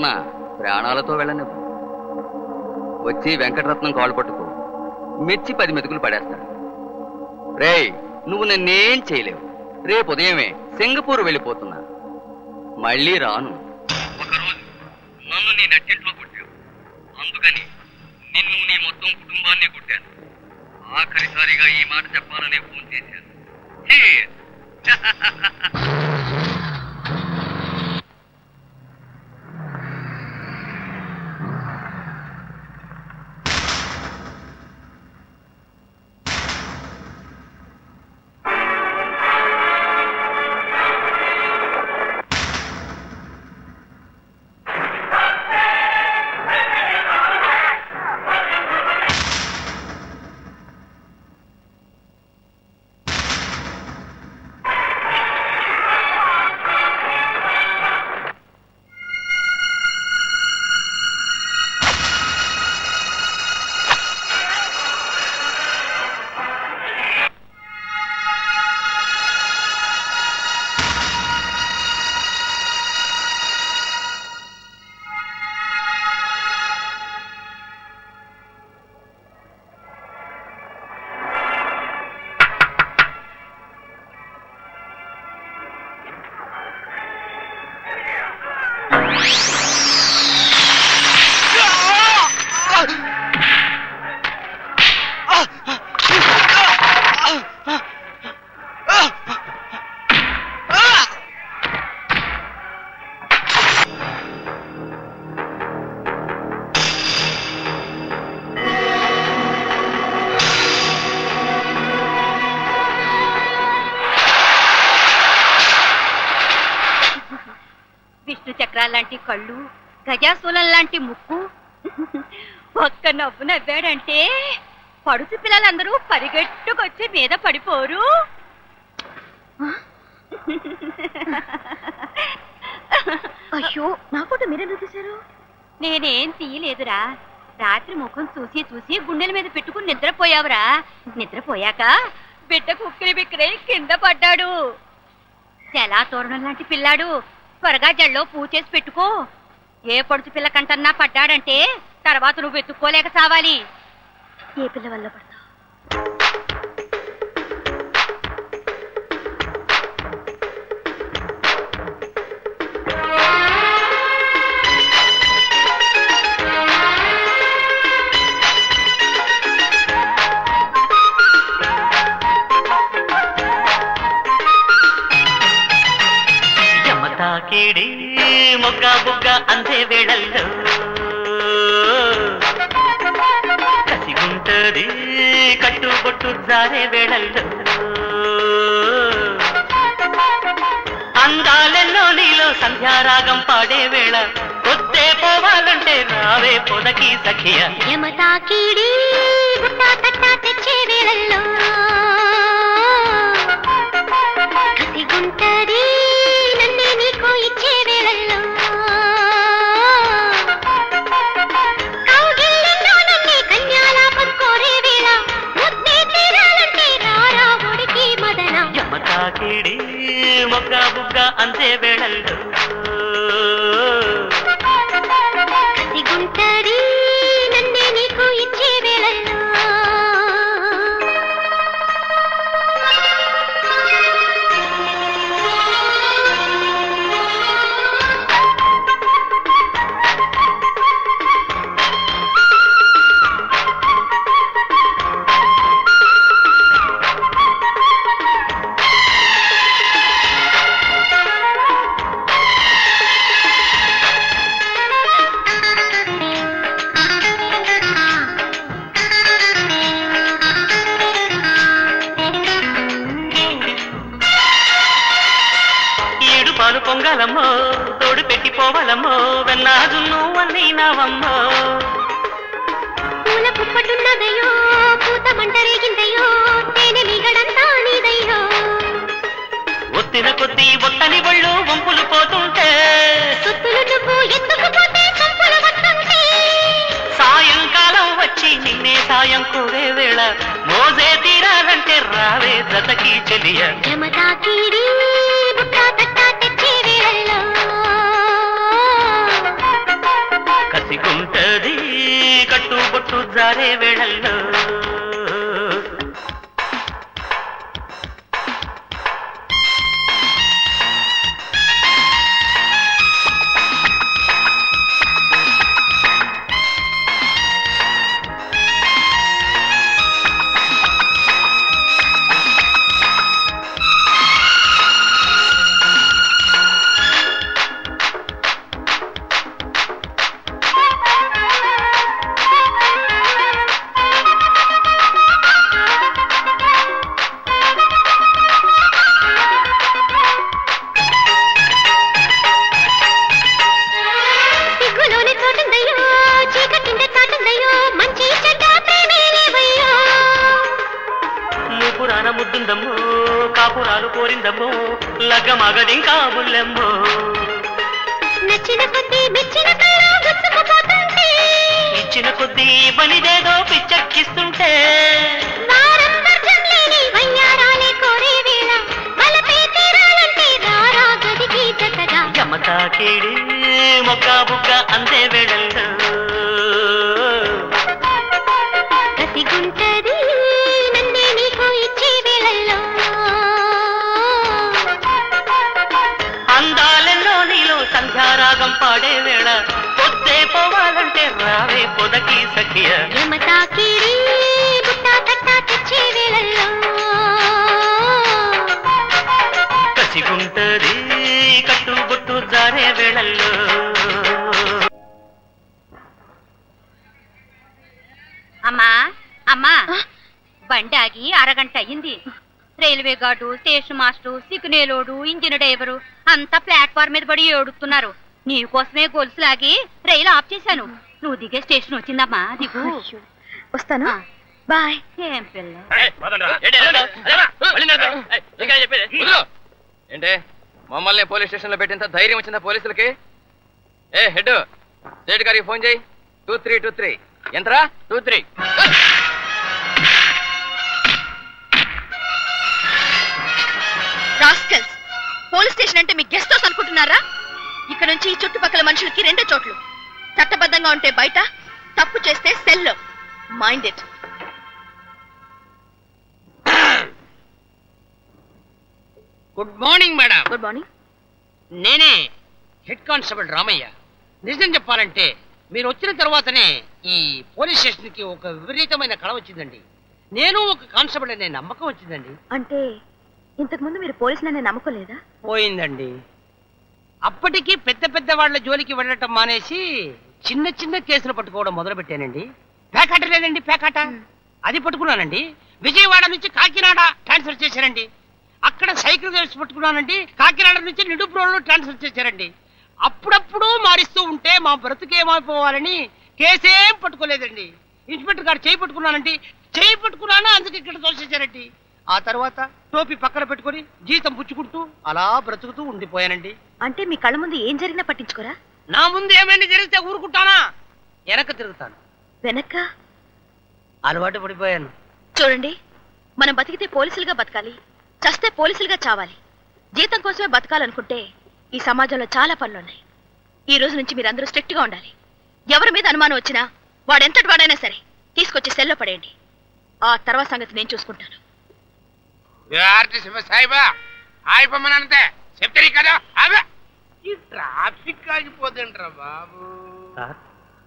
నా ప్రాణాలతో వెళ్ళనివ్వు. వచ్చి వెంకటరత్నం కాళ్ళు పట్టుకో. మెచ్చి పది మెతుకులు పడేస్తాడు రేయ్ నువ్వు నన్నేం చేయలేవు. రేపు ఉదయమే సింగపూర్ వెళ్ళిపోతున్నా. మళ్ళీ రాను. ఒకరోజు నన్ను నీ నట్టింట్లో కొట్టావు. అందుకని నిన్ను నీ మొత్తం కుటుంబాన్ని కొట్టాను. ఆఖరిసారిగా ఈ మాట చెప్పాలనే ఫోన్ చేశాను. లాంటి కళ్ళు గజాసూలం లాంటి ముక్కు. ఒక్క నవ్వు నవ్వాడంటే పడుచు పిల్లలందరూ పరిగెట్టుకొచ్చి మీద పడిపోరు. అయ్యో నా ఫోటో మీరెందుకు తీశారు? నేనేం తీయలేదురా. రాత్రి ముఖం చూసి చూసి గుండెల మీద పెట్టుకుని నిద్రపోయావురా. నిద్రపోయాక బిడ్డ కుక్కిరి బిక్కిరై కింద పడ్డాడు. ఎలా తోరణం లాంటి పిల్లాడు. త్వరగా జల్లో పూచేసి పెట్టుకో. ఏ పొడుచు పిల్ల కంటన్నా పడ్డాడంటే తర్వాత నువ్వు వెతుక్కోలేక చావాలి ఏ పిల్ల వల్ల పడుతుంది? అందే వేళల్లో. కసిగుంటది కట్టుబొట్టు జారే వేళల్లో. అందాలెల్లో నీలో సంధ్యారాగం పాడే వేళ. వస్తే పోవాలంటే రావే పొదకి సఖియ. యమ పాలు పొంగాలమ్మో తోడు పెట్టిపోవాలమ్మో వెన్నాజు నువ్వన్నీ నావమ్మో పూల పుప్పటున్నదయ్యో పూత మంట రేగిందయ్యో తేనె మీగడంతా నీదయ్యో. ఒత్తిన కొద్దీ ఒళ్ళు వంపులు పోతుంటే సొత్తులు నువ్వు సంపుల వస్తుంటే? సాయంకాలం వచ్చి నిన్నే సాయం కోరే వేళ మోజే తీరాలంటే రావే జతకి చెలియ. తాకిడి బుట్టా కట్టు బొట్టు జారే మొక్క అందే వేళల్లో కసిగుంటది నన్నే నీకు ఇచ్చే వేళల్లో. అందాలెన్నో నీలో సంధ్యారాగం పాడే వేళ. పొద్దే పోవాలంటే రావే పొదకి సఖియ. యమతాకిడి రైల్వే గార్డు స్టేషన్ మాస్టర్ సిగ్నేలోడు ఇంజిన్ డ్రైవరు అంతా ప్లాట్ఫామ్ మీద పడి ఏడుస్తున్నారు. నీకోసమే గొలుసు లాగి రైలు ఆఫ్ చేశాను. నువ్వు దిగే స్టేషన్ వచ్చిందమ్మా దిగు. వస్తాను. బాయ్. ఏం పిల్ల. ఏంటే? మమ్మల్ని పోలీస్ స్టేషన్లో పెట్టినంత ధైర్యం వచ్చిందా పోలీసులకి? ఏ హెడ్ స్టేట్ గారికి ఫోన్ చేయి. Two three two three. ఎంతరా టూ త్రీ. పోలీస్ స్టేషన్ అంటే మీ గెస్ట్ హౌస్ అనుకుంటున్నారా? ఇక్కడ నుంచి ఈ చుట్టుపక్కల మనుషులకి రెండే చోట్లు. చట్టబద్ధంగా ఉంటే బయట తప్పు చేస్తే సెల్లో mind it good morning madam good morning నేనే హెడ్ కానిస్టేబుల్ రామయ్య. నిజం చెప్పాలంటే మీరు వచ్చిన తర్వాతనే ఈ పోలీస్ స్టేషన్కి ఒక విపరీతమైన కళ వచ్చిందండి. నేను ఒక కానిస్టేబుల్ అనే నమ్మకం వచ్చిందండి. అంటే ఇంతకు ముందు మీరు పోలీసులనే నమ్మకం లేదా? పోయిందండి. అప్పటికి పెద్ద పెద్ద వాళ్ళ జోలికి వెళ్ళటం మానేసి చిన్న చిన్న కేసులు పట్టుకోవడం మొదలు పెట్టానండి పేకాట లేదండి పేకాట. అది పట్టుకున్నానండి. విజయవాడ నుంచి కాకినాడ ట్రాన్స్ఫర్ చేశారండి. అక్కడ సైకిల్ రేస్ పట్టుకున్నానండి. కాకినాడ నుంచి నిడుబ్రోలు ట్రాన్స్ఫర్ చేశారండి. అప్పుడప్పుడు మారిస్తూ ఉంటే మా బ్రతుకేమైపోవాలని కేసేం పట్టుకోలేదండి. ఇన్స్పెక్టర్ గారు చేయి పట్టుకున్నానండి. చేయి పట్టుకున్నాను? అందుకు ఇక్కడ తోసేశారండి. ఆ తర్వాత టోపీ పక్కన పెట్టుకొని జీతం పుచ్చుకుంటూ అలా బ్రతుకుతూ ఉండిపోయానండి. అంటే మీ కళ్ళ ముందు ఏం జరిగినా పట్టించుకోరా? నా ముందు ఏమైనా జరిగితే ఊరుకుంటానా? వెనక తిరుగుతాను. వెనక్క? అలవాటు పడిపోయాను. చూడండి మనం బతికితే పోలీసులుగా బతకాలి చస్తే పోలీసులుగా చావాలి. జీతం కోసమే బతకాలనుకుంటే ఈ సమాజంలో చాలా పనులున్నాయి. ఈ రోజు నుంచి మీరందరూ స్ట్రిక్ట్గా ఉండాలి. ఎవరి మీద అనుమానం వచ్చినా వాడెంతటి వాడైనా సరే తీసుకొచ్చి సెల్లో పడేయండి. ఆ తర్వాత సంగతి నేను చూసుకుంటాను. సాయిబా? ఆగిపోమనంతే. చెప్తారు కదా? అదే ఈ ట్రాఫిక్ ఆగిపోతుండ్రా బాబు.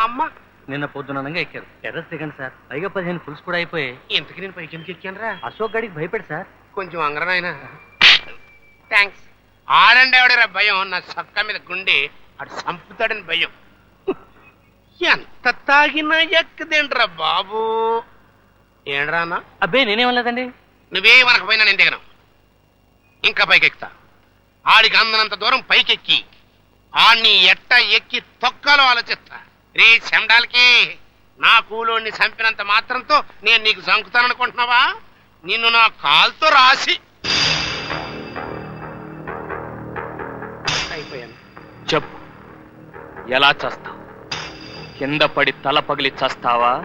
అమ్మ. నిన్న పొద్దుననగా ఎక్కారు. టెర్రస్ దిగండి సార్. పైగా పదిహేను ఫుల్స్ కూడా అయిపోయి ఇంతకి నేను పైకి ఎందుకు ఎక్కానురా? అశోక్ గడికి భయపడి సార్. కొంచెం అంగరనాయన థ్యాంక్స్ ఆడండి ఎవడరా భయం? నా సక్క మీద గుండి అటు చంపుతాడని భయం. ఎంత తాగినా ఎక్కదేంట్రా బాబు? ఏండ్రానా అబ్బే నేనేమలేదండి నువ్వే మనకపోయినా నేను దిగను. ఇంకా పైకెక్కుతా. ఆడికి అందనంత దూరం పైకెక్కి. ఆడిని ఎట్ట ఎక్కి తొక్కలో ఆలోచిస్తా. రే చెండాలకి నా కూలోని చంపినంత మాత్రంతో నేను నీకు సంకుతాననుకుంటున్నావా నిన్ను నా కాల్తో రాసి. అయిపోయాను. చెప్పు. ఎలా చస్తావు? కింద పడి తల పగిలి చస్తావా?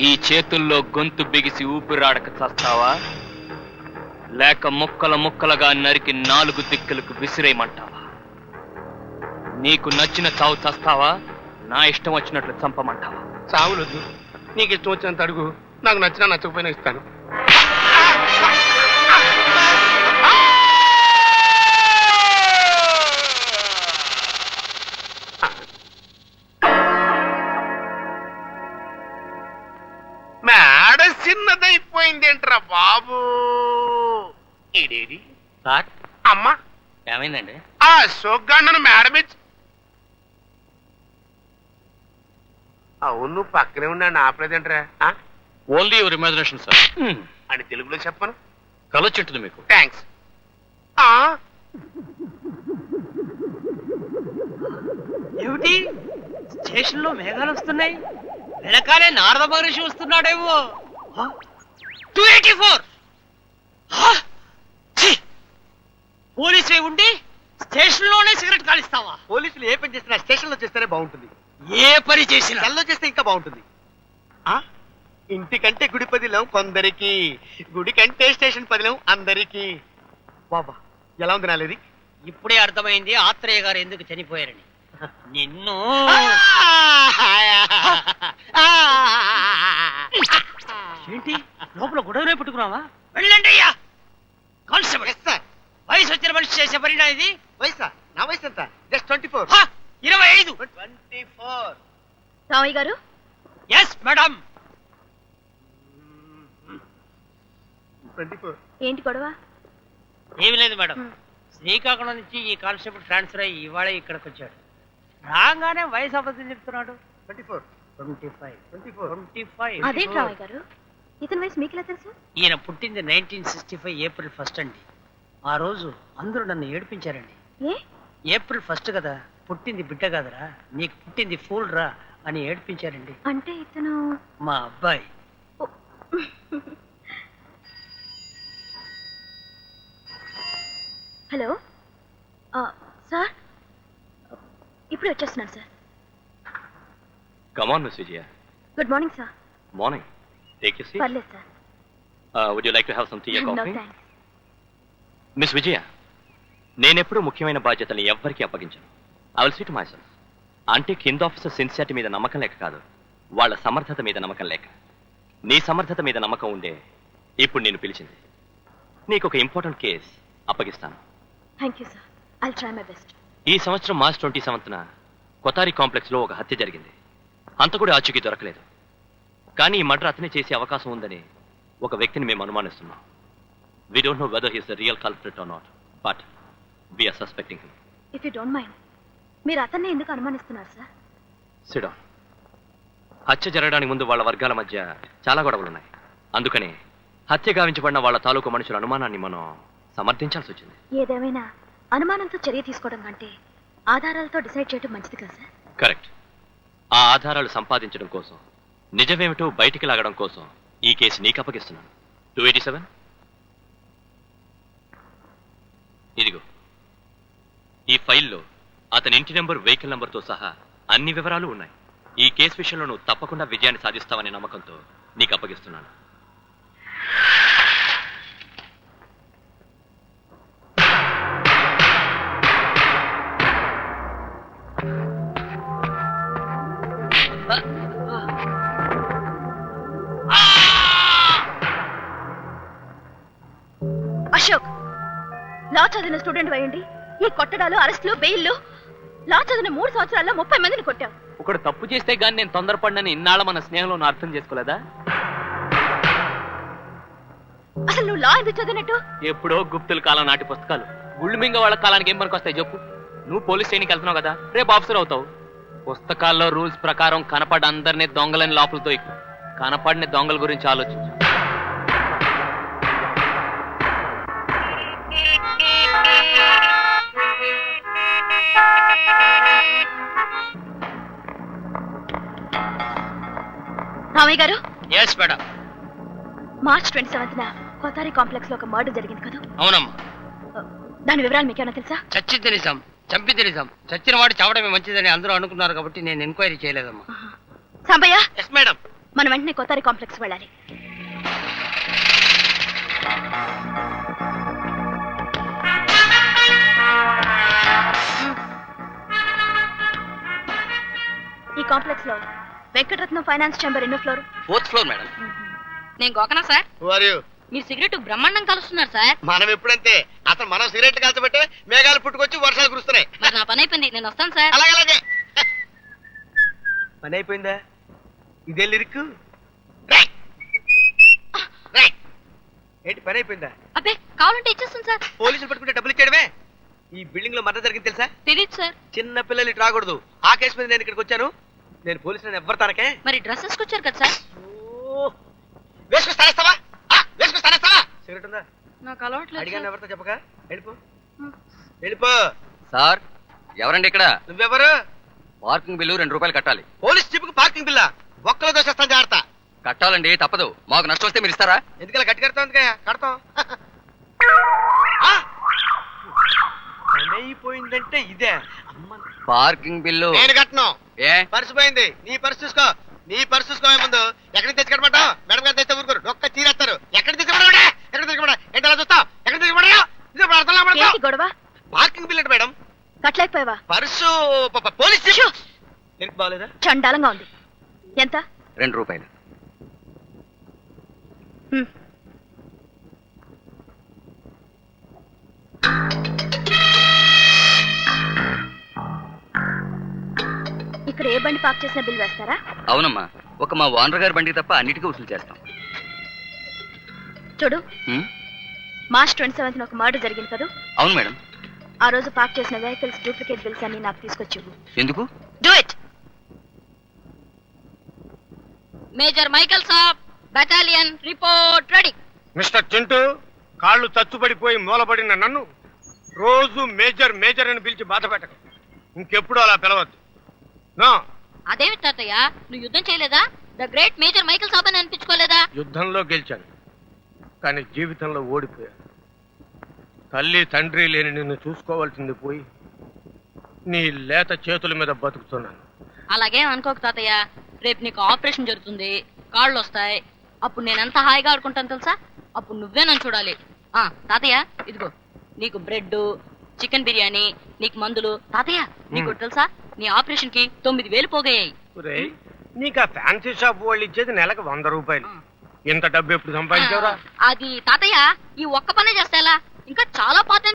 ఈ చేతుల్లో గొంతు బిగిసి ఊపిరాడక చస్తావా? లేక ముక్కల ముక్కలుగా నరికి నాలుగు దిక్కులకు విసిరేయమంటావా? నీకు నచ్చిన చావు చస్తావా? నా ఇష్టం వచ్చినట్లు చంపమంటావా? చావులొద్దు. నీకు ఇష్టం వచ్చినంత అడుగు. నాకు నచ్చినా నచ్చకపోయినా ఇస్తాను. సార్? అమ్మా. ఏమైందండి? ఆ అశోక్ మేడం ఇచ్చి అవును పక్కనే ఉన్నాడు ఆపలేదేంట్రా? ఓన్లీ యువర్ ఇమాజినేషన్ సార్ అని తెలుగులో చెప్పను. కలొచ్చుంటుంది మీకు. థ్యాంక్స్ ఏమిటి? స్టేషన్లో మేఘాలు వస్తున్నాయి. వెనకాలే నారద మహర్షి వస్తున్నాడేమో. టూ ఎయిటీ ఫోర్ పోలీసు ఉండి స్టేషన్లోనే సిగరెట్ కాలిస్తావా? పోలీసులు ఏ పని చేసినా స్టేషన్లో చేస్తేనే బాగుంటుంది. ఏ పని చేసినా. సెల్లో చేస్తే ఇంకా బాగుంటుంది. ఆ? ఇంటికంటే గుడి పదిలం కొందరికి గుడి కంటే స్టేషన్ పదిలం అందరికి. బాబా ఎలా ఉంది నాలేది ఇప్పుడే అర్థమైంది ఆత్రేయ గారు ఎందుకు చనిపోయారని. నిన్ను ఏంటి? లోపల గొడవనే పెట్టుకున్నావా? వెళ్ళండి అయ్యా. కానిస్టేబుల్. సార్ వయసు వచ్చిన మనిషి చేసే పరిణా ఇది? వయసా? నా వయసు ఎంత? Just twenty four. హా, ఇరవై ఐదు. Twenty four. రామయ్య గారు? Yes madam twenty four. ఏంటి గొడవ? ఏమి లేదు మేడం శ్రీకాకుళం నుంచి ఈ కానిస్టేబుల్ ట్రాన్స్ఫర్ అయ్యి ఇవాళ ఇక్కడికి వచ్చాడు. రాగానే వయసు అబద్ధం చెప్తున్నాడు. Twenty four. Twenty five. Twenty four. Twenty five. Ramayya గారు. ఇతని వయసు మీకెలా తెలుసు? ఈయన పుట్టింది nineteen sixty five April first అండి. ఆ రోజు అందరూ నన్ను ఏడిపించారండి. ఏ? ఏప్రిల్ ఫస్ట్ కదా పుట్టింది బిడ్డ కదరా నీకు పుట్టింది ఫూల్ రా అని ఏడిపించారండి. అంటే ఇతను మా అబ్బాయి. హలో? ఆ, సార్? ఇప్పుడే వచ్చేస్తున్నాను sir. Come on miss Vijaya good morning sir morning take you see పర్లేదు sir. Would you like to have some tea no coffee thanks miss Vijaya నేనెప్పుడు ముఖ్యమైన బాధ్యతల్ని ఎవ్వరికీ అప్పగించను. I will seat myself అంటే కింద ఆఫీసర్ సిన్సియారిటీ మీద నమ్మకం లేక కాదు వాళ్ళ సమర్థత మీద నమ్మకం లేక. నీ సమర్థత మీద నమ్మకం ఉండే ఇప్పుడు నేను పిలిచింది. నీకు ఒక important case అప్పగిస్తాను. Thank you sir I'll try my best ఈ సంవత్సరం మార్చ్ ట్వంటీ సెవెంత్న కొతారి కాంప్లెక్స్లో ఒక హత్య జరిగింది. అంతకుడి ఆచూకీ దొరకలేదు. కానీ ఈ మర్డర్ అతనే చేసే అవకాశం ఉందని ఒక వ్యక్తిని మేము అనుమానిస్తున్నాం. We don't know whether he's the real culprit or not but we're suspecting him if you don't mind మీరు అతన్ని ఎందుకు అనుమానిస్తున్నారు సార్ సిడా హత్య జరగడానికి ముందు వాళ్ళ వర్గాల మధ్య చాలా గొడవలు ఉన్నాయి. అందుకని హత్య గావించబడిన వాళ్ళ తాలూకు మనుషుల అనుమానాన్ని మనం సమర్థించాల్సి వచ్చింది. ఏదేమైనా అనుమానంతో చర్య తీసుకోవడం కంటే ఆధారాలతో డిసైడ్ చేయడం మంచిది కదా సార్ కరెక్ట్ ఆ ఆధారాలు సంపాదించడం కోసం నిజమేమిటో బయటికి లాగడం కోసం ఈ కేసు నీకు అప్పగిస్తున్నాను. టూ ఎయిటీ సెవెన్ ఇదిగో. ఈ ఫైల్లో అతని ఇంటి నెంబర్ వెహికల్ నెంబర్తో సహా అన్ని వివరాలు ఉన్నాయి. ఈ కేసు విషయంలో నువ్వు తప్పకుండా విజయాన్ని సాధిస్తావనే నమ్మకంతో నీకు అప్పగిస్తున్నాను. అశోక్! లా చదివిన స్టూడెంట్ అయ్యండి. ఈ కొట్టడాలు అరెస్టులు బెయిల్లు. లా చదివిన మూడు సంవత్సరాల్లో ముప్పై మందిని కొట్టావు ఒకడు తప్పు చేస్తే గానీ నేను తొందరపడినని ఇన్నాళ్ళ మన స్నేహంలో అర్థం చేసుకోలేదా? అసలు నువ్వు లా ఎందుకు చదివినట్టు? ఎప్పుడో గుప్తుల కాలం నాటి పుస్తకాలు. గుళ్ళు మింగ వాళ్ళ కాలానికి ఏం పనికి వస్తాయి చెప్పు. నువ్వు పోలీస్ స్టేషన్కి వెళ్తున్నావు కదా రేపు ఆఫీసర్ అవుతావు. పుస్తకాల్లో రూల్స్ ప్రకారం కనపడ అందరినీ దొంగలని లోపలతో కనపడిన దొంగల గురించి ఆలోచించు. Ramayya garu? Yes madam March twenty సెవెంత్న Kothari కాంప్లెక్స్లో ఒక మర్డర్ జరిగింది కదా? అవునమ్మా. దాని వివరాలు మీకేమైనా తెలుసా? చచ్చింది నిజం చంపింది నిజం. చచ్చిన వాడు చావడమే మంచిదని అందరూ అనుకున్నారు కాబట్టి నేను ఎంక్వైరీ చేయలేదమ్మా. సాంబయ్య? ఎస్ మేడం మనం వెంటనే కోతారి కాంప్లెక్స్ వెళ్ళాలి. ఈ కాంప్లెక్స్లో వెంకటరత్నం ఫైనాన్స్ ఛాంబర్ ఎన్నో ఫ్లోర్? Fourth floor madam. నేను గోకనా సార్? వారు మీరు సిగరెట్ బ్రహ్మాండం కలుస్తున్నారు సార్. మనం ఎప్పుడంతే అసలు మనం సిగరెట్ కాల్చబట్టే మేఘాలు పుట్టుకొచ్చి వర్షాలు కురుస్తున్నాయి. మరి నా పని అయిపోయింది నేను వస్తాను సార్. అలాగే అలాగే. పని అయిపోయిందా? ఇదే లిరిక్! ఏంటి పని అయిపోయిందా? అబ్బే కావాలంటే ఇచ్చేస్తాను సార్. పోలీసులు పట్టుకుంటే డబ్బులు ఇచ్చేయడమే? ఈ బిల్డింగ్లో మర్డర్ జరిగింది తెలుసా? తెలియదు సార్. చిన్న పిల్లలు ఇటు రాకూడదు. ఆ కేసు మీద నేను ఇక్కడికి వచ్చాను. నేను పోలీసులను ఎవ్వరు తనకే? మరి డ్రెస్సెస్కి వచ్చారు కదా సార్. వేసుకొస్తానేస్తావా వేసుకొస్తానేస్తావా సిగరెట్ ఉందా? నాకు అలవాట్లేదు అడిగాను. ఎవరితో చెప్పక? వెళ్ళిపో. వెళ్ళిపో. సార్ ఎవరండి ఇక్కడ? నువ్వెవరు? పార్కింగ్ బిల్లు రెండు రూపాయలు కట్టాలి. పోలీస్ జీపుకి పార్కింగ్ బిల్లా? ఒక్కలో దోషేస్తాను జాగ్రత్త. కట్టాలండి తప్పదు. మాకు నష్టం వస్తే మీరు ఇస్తారా? ఎందుకలా గట్టి కడతాం కడతాం. ఆ! పని అయిపోయిందంటే ఇదే. అమ్మ పార్కింగ్ బిల్లు. నేను కట్టను. ఏ? పర్సు పోయింది. నీ పర్సు చూసుకో. నీ పర్సు చూసుకోవే ముందు. ఎక్కడికి తెచ్చి కట్టమంటావు మేడం గారు తెస్తే ఊరుకోరు. ఒక్క తీరేస్తారు ఎక్కడ తెచ్చుకోవడా ఎక్కడ తెచ్చుకోవడా ఏంటి అలా చూస్తావు? ఎక్కడ తెచ్చుకోవడా ఏంటి గొడవ? పార్కింగ్ బిల్ అంటే మేడం? కట్టలేకపోయావా? పర్సు పోలీస్ ఎందుకు బాగలేదా చండాలంగా ఉంది. ఎంత? రెండు రూపాయలు. ఇక్కడ ఏ బండి పార్క్ చేసిన బిల్ వేస్తారా? అవునమ్మా. ఒక మా ఓనర్ గారి బండికి తప్ప అన్నిటికీ వసూలు చేస్తాం. చూడు? మార్చ్ ట్వంటీ సెవెంత్ ఒక మర్డర్ జరిగింది కదా? అవును మేడం. ఆ రోజు పార్క్ చేసిన వెహికల్స్ డూప్లికేట్ బిల్స్ అన్ని నాకు తీసుకొచ్చి ఎందుకు? Do it! Major Michael saab battalion report ready. Mister Chintu కాళ్ళు తచ్చుపడిపోయి మూలబడిన నన్ను రోజు మేజర్ మేజర్ అని పిలిచి బాధ పెట్టకు. ఇంకెప్పుడు అలా పిలవద్దు. నో. అదేమి తాతయ్య? నువ్వు యుద్ధం చేయలేదా? The great major Michael saab అని అనిపించుకోలేదా? యుద్ధంలో గెలిచాను. కానీ జీవితంలో ఓడిపోయాను. తల్లి తండ్రి లేని నిన్ను చూసుకోవాల్సింది పోయి నీ లేత చేతుల మీద బతుకుతున్నాను. అలాగే అనుకోకు తాతయ్య. రేపు నీకు ఆపరేషన్ జరుగుతుంది. కాళ్ళు వస్తాయి. అప్పుడు నేను ఎంత హాయిగా ఆడుకుంటాను తెలుసా? అప్పుడు నువ్వే నన్ను చూడాలి. ఆ తాతయ్య ఇదిగో. నీకు బ్రెడ్ చికెన్ బిర్యానీ నీకు మందులు. తాతయ్య నీకు తెలుసా? నీ ఆపరేషన్కి తొమ్మిది వేలు పోగయ్యాయి ఒరేయ్, నీకు ఆ ఫ్యాన్సీ షాప్ వాళ్ళు ఇచ్చేది నెలకు వంద రూపాయలు. ఇంత డబ్బు ఎప్పుడు సంపాదించావురా? అది తాతయ్య ఈ ఒక్క పనే చేస్తా ఎలా? ఇంకా చాలా పాత